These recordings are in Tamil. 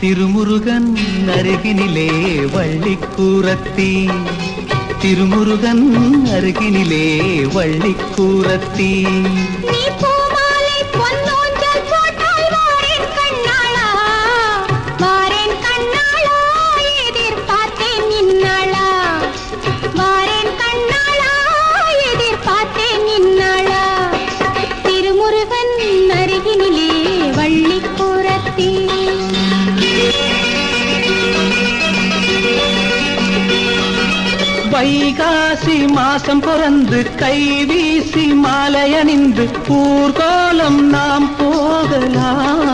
திருமுருகன் அருகினிலே வள்ளி கூறத்தி திருமுருகன் அருகினிலே வள்ளி கூறத்தி வைகாசி மாசம் பிறந்து கை வீசி மாலை அணிந்து ஊர்கோலம் நாம் போகலாம்.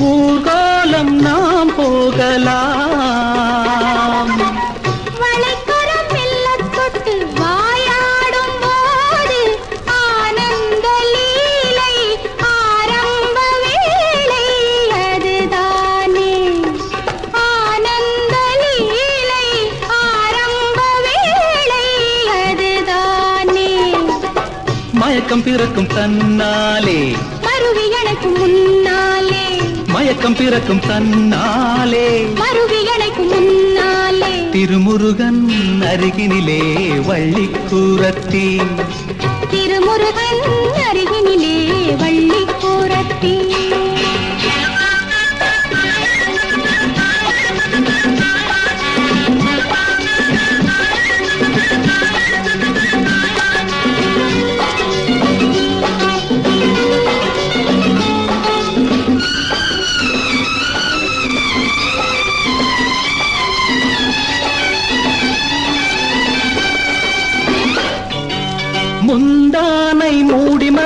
ஊர்கோலம் நாம் போகலாம். மயக்கம் பிறக்கும் தன்னாலே. மருவி எனக்கு முன்னாலே. மயக்கம் பிறக்கும் தன்னாலே. மருவி எனக்கு முன்னாலே. திருமுருகன் அருகினிலே வள்ளிக்கூரத்தி திருமுருகன் அருகினிலே வள்ளி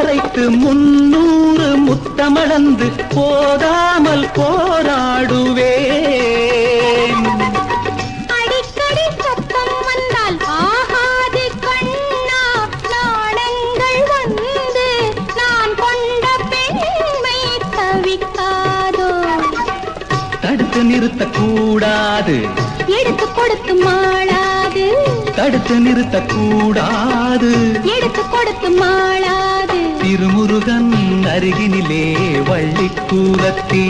மூடி முன்னூறு முத்தமளந்து போதாமல் போராடுவே தடுத்து நிறுத்தக்கூடாது. எடுத்து கொடுத்து மாளாது தடுத்து நிறுத்தக்கூடாது. எடுத்து கொடுத்து மாளாது திருமுருகன் அருகினிலே வள்ளிக்கூரத்தி